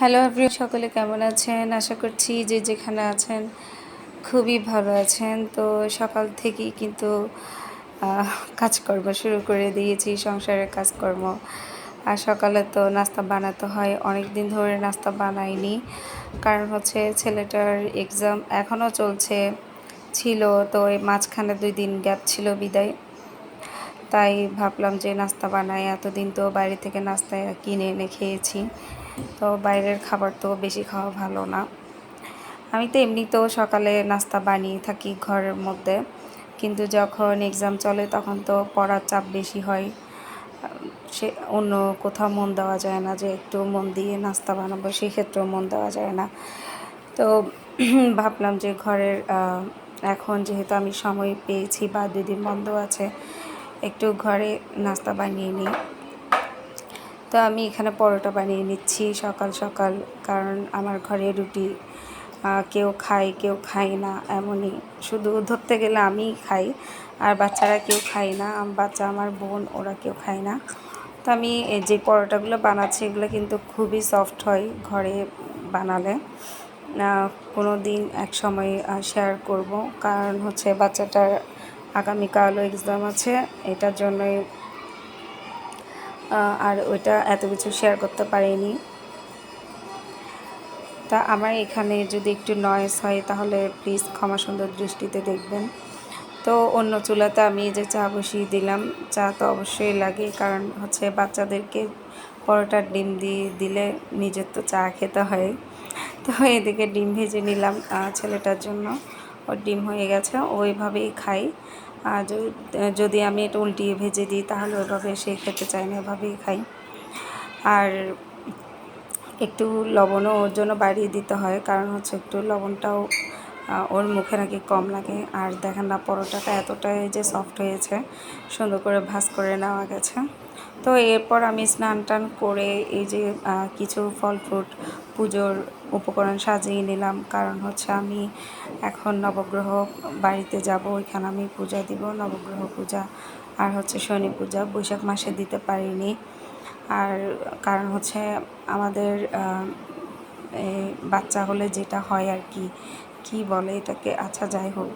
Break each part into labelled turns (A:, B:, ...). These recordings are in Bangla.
A: হ্যালো এভরিওয়ান সকলে কেমন আছেন? আশা করছি যে যেখানে আছেন খুবই ভালো আছেন। তো সকাল থেকেই কিন্তু কাজকর্ম শুরু করে দিয়েছি, সংসারের কাজকর্ম। আর সকালে তো নাস্তা বানাতে হয়। অনেক দিন ধরে নাস্তা বানাইনি। কারণ হচ্ছে ছেলেটার এক্সাম এখনও চলছে ছিল, তো এই মাঝখানে দুই দিন গ্যাপ ছিল বিদায়। তাই ভাবলাম যে নাস্তা বানাই। এতদিন তো বাইরে থেকে নাস্তা কিনে এনে খেয়েছি। তো বাইরের খাবার তো বেশি খাওয়া ভালো না। আমি তো এমনিতেও সকালে নাস্তা বানিয়ে থাকি ঘরের মধ্যে, কিন্তু যখন এক্সাম চলে তখন তো পড়ার চাপ বেশি হয়। সে অন্য কোথাও মন দেওয়া যায় না যে একটু মন দিয়ে নাস্তা বানাবো, সেক্ষেত্রেও মন দেওয়া যায় না। তো ভাবলাম যে ঘরের এখন যেহেতু আমি সময় পেয়েছি বা দুদিন বন্ধ আছে, একটু ঘরে নাস্তা বানিয়ে নিই। তো আমি এখানে পরোটা বানিয়ে নিচ্ছি সকাল সকাল, কারণ আমার ঘরে রুটি কেউ খায় কেউ খায় না, এমনই। শুধু ধরতে গেলে আমিই খাই, আর বাচ্চারা কেউ খায় না বাচ্চা আমার বোন, ওরা কেউ খায় না। তো আমি যে পরোটাগুলো বানাচ্ছি, এগুলো কিন্তু খুবই সফট হয় ঘরে বানালে। কোনো দিন এক সময় শেয়ার করব, কারণ হচ্ছে বাচ্চাটার আগামীকালও এক্সাম আছে, এটার জন্যই আর ওইটা এত কিছু শেয়ার করতে পারিনি। তা আমার এখানে যদি একটু নয়েস হয়, তাহলে প্লিজ ক্ষমা সুন্দর দৃষ্টিতে দেখবেন। তো অন্য চুলাতে আমি যে চা বসিয়ে দিলাম। চা তো অবশ্যই লাগে, কারণ হচ্ছে বাচ্চাদেরকে পরোটার ডিম দিয়ে দিলে নিজের তো চা খেতে হয়। তো এদিকে ডিম ভেজে নিলাম ছেলেটার জন্য। ওর ডিম হয়ে গেছে ওইভাবেই খাই আর যদি- আমি এটা উল্টিয়ে ভেজে দিই, তাহলে ওইভাবে সে খেতে চাই না এভাবেই খাই। আর একটু লবণও ওর জন্য বাড়িয়ে দিতে হয়, কারণ হচ্ছে একটু লবণটাও ওর মুখে নাকি কম লাগে। আর দেখেন না, পরোটাটা এতটাই যে সফট হয়েছে, সুন্দর করে ভাজ করে নেওয়া গেছে। তো এরপর আমি স্নান টান করে এই যে কিছু ফল ফ্রুট পুজোর উপকরণ সাজিয়ে নিলাম। কারণ হচ্ছে আমি এখন নবগ্রহ বাড়িতে যাব, ওইখানে আমি পূজা দিব, নবগ্রহ পূজা। আর হচ্ছে শনি পূজা, বৈশাখ মাসে দিতে পারিনি। আর কারণ হচ্ছে আমাদের বাচ্চা হলে যেটা হয় আর কি কি বলে এটাকে? আচ্ছা যাই হোক,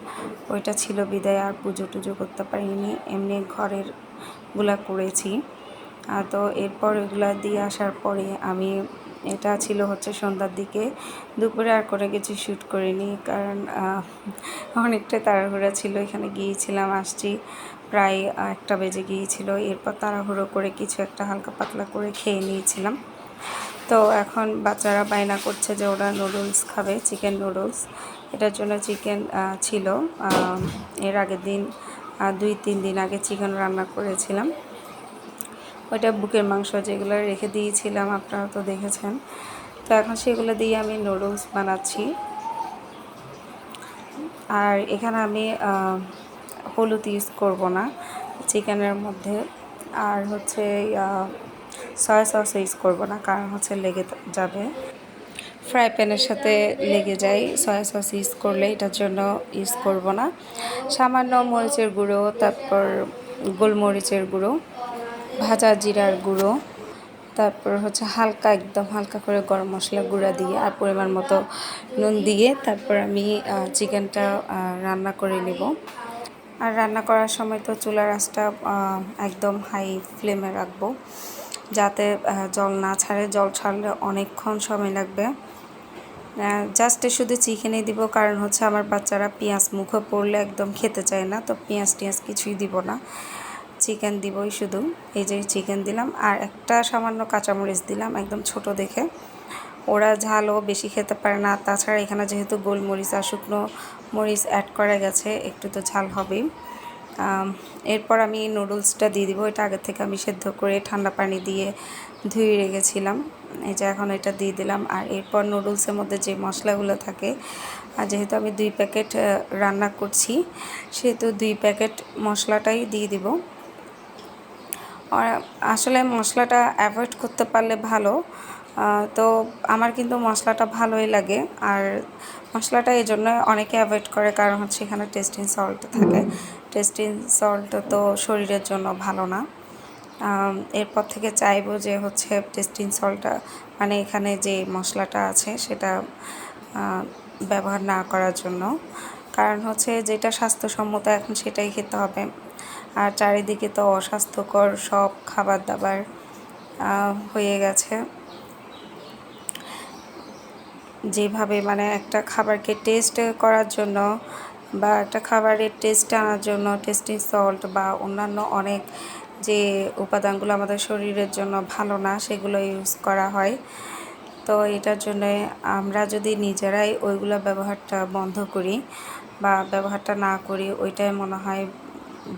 A: ওইটা ছিল বিদায়, আর পুজো টুজো করতে পারিনি। এমনি ঘরেরগুলা করেছি। তো এরপর এগুলা দিয়ে আসার পরে আমি, এটা ছিল হচ্ছে সন্ধ্যার দিকে, দুপুরে আর করে কিছু শ্যুট করিনি, কারণ অনেকটা তাড়াহুড়া ছিল, এখানে গিয়েছিলাম, আসছি, প্রায় একটা বেজে গিয়েছিল, এরপর তাড়াহুড়ো করে কিছু একটা হালকা পাতলা করে খেয়ে নিয়েছিলাম। তো এখন বাচ্চারা বায়না করছে যে ওরা নুডলস খাবে চিকেন নুডলস এটার জন্য চিকেন ছিল এর আগের দিন দুই তিন দিন আগে চিকেন রান্না করেছিলাম। ওইটা বুকের মাংস যেগুলো রেখে দিয়েছিলাম, আপনারা তো দেখেছেন। তো এখন সেগুলো দিয়ে আমি নুডলস বানাচ্ছি। আর এখানে আমি হলুদ ইউজ করব না, চিকেনের মধ্যে। আর হচ্ছে সয়া সস ইউজ করব না, কারণ হচ্ছে লেগে যাবে। ফ্রাই প্যানের সাথে লেগে যায় সয়া সস ইউজ করলে এটার জন্য ইউজ করব না। সামান্য মরিচের গুঁড়ো, তারপর গোলমরিচের গুঁড়ো। ভাজা জিরার গুঁড়ো, তারপর হচ্ছে হালকা একদম হালকা করে গরম মশলা গুঁড়া দিয়ে আর পরিমাণ মতো নুন দিয়ে তারপর আমি চিকেনটা রান্না করে নেব। আর রান্না করার সময় তো চুলার আঁচটা একদম হাই ফ্লেমে রাখব যাতে জল না ছাড়ে। জল ছাড়লে অনেকক্ষণ সময় লাগবে। জাস্ট শুধু চিকেনই দিব, কারণ হচ্ছে আমার বাচ্চারা পেঁয়াজ মুখে পড়লে একদম খেতে চায় না, তো পেঁয়াজ টিয়াজ কিছুই দিব না। চিকেন দিবই শুধু। এই যে চিকেন দিলাম আর একটা সামান্য কাঁচামরিচ দিলাম একদম ছোট দেখে। ওরা ঝালও বেশি খেতে পারে না। তাছাড়া এখানে যেহেতু গোলমরিচ আর শুকনো মরিচ অ্যাড করা গেছে, একটু তো ঝাল হবেই। এরপর আমি নুডলসটা দিয়ে দিব। এটা আগে থেকে আমি সেদ্ধ করে ঠান্ডা পানি দিয়ে ধুয়ে রেখেছিলাম। এই যে এখন এটা দিয়ে দিলাম। আর এরপর নুডলসের মধ্যে যে মশলাগুলো থাকে, আর যেহেতু আমি দুই প্যাকেট রান্না করছি, সেহেতু দুই প্যাকেট মশলাটাই দিয়ে দিব। আসলে মশলাটা অ্যাভয়েড করতে পারলে ভালো। তো আমার কিন্তু মশলাটা ভালোই লাগে। আর মশলাটা এই জন্য অনেকে অ্যাভয়েড করে, কারণ হচ্ছে এখানে টেস্টিং সল্ট থাকে। টেস্টিং সল্ট তো শরীরের জন্য ভালো না। এরপর থেকে চাইব যে হচ্ছে টেস্টিং সল্টটা মানে এখানে যে মশলাটা আছে সেটা ব্যবহার না করার জন্য। কারণ হচ্ছে যেটা স্বাস্থ্যসম্মত এখন সেটাই খেতে হবে। আর চারিদিকে তো অস্বাস্থ্যকর সব খাবার দাবার হয়ে গেছে। যেভাবে মানে একটা খাবারকে টেস্ট করার জন্য বা একটা খাবারের টেস্ট আনার জন্য টেস্টিং সল্ট বা অন্যান্য অনেক যে উপাদানগুলো আমাদের শরীরের জন্য ভালো না, সেগুলো ইউজ করা হয়। তো এটার জন্য আমরা যদি নিজেরাই ওইগুলো ব্যবহারটা বন্ধ করি বা ব্যবহারটা না করি, ওইটাই মনে হয়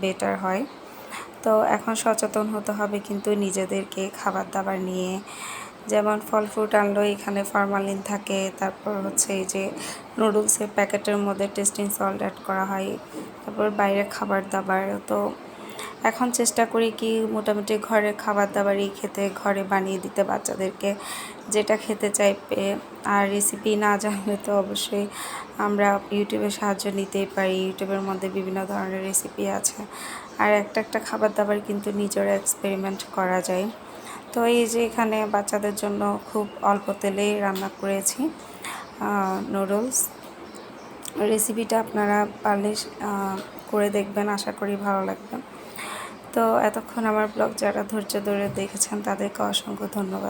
A: বেটার হয়। তো এখন সচেতন হতে হবে কিন্তু নিজেদেরকে খাবার দাবার নিয়ে। যেমন ফল ফ্রুট আনলো, এখানে ফরমালিন থাকে, তারপর হচ্ছে এই যে নুডলসের প্যাকেটের মধ্যে টেস্টিং সল্ট অ্যাড করা হয়, তারপর বাইরে খাবার দাবার তো এখন চেষ্টা করি কি মোটামুটি ঘরের খাবার দাবারই খেতে, ঘরে বানিয়ে দিতে বাচ্চাদেরকে। যেটা খেতে চাইবে, আর রেসিপি না জানলে তো অবশ্যই আমরা ইউটিউবের সাহায্য নিতেই পারি। ইউটিউবের মধ্যে বিভিন্ন ধরনের রেসিপি আছে। আর একটা একটা খাবার দাবার কিন্তু নিজেরা এক্সপেরিমেন্ট করা যায়। তো এই যে এখানে বাচ্চাদের জন্য খুব অল্প তেলেই রান্না করেছি নুডলস রেসিপিটা আপনারা পারলে করে দেখবেন। আশা করি ভালো লাগবে। তো এতক্ষণ আমার ব্লগ যারা ধৈর্য ধরে দেখেছেন তাদেরকে অসংখ্য ধন্যবাদ।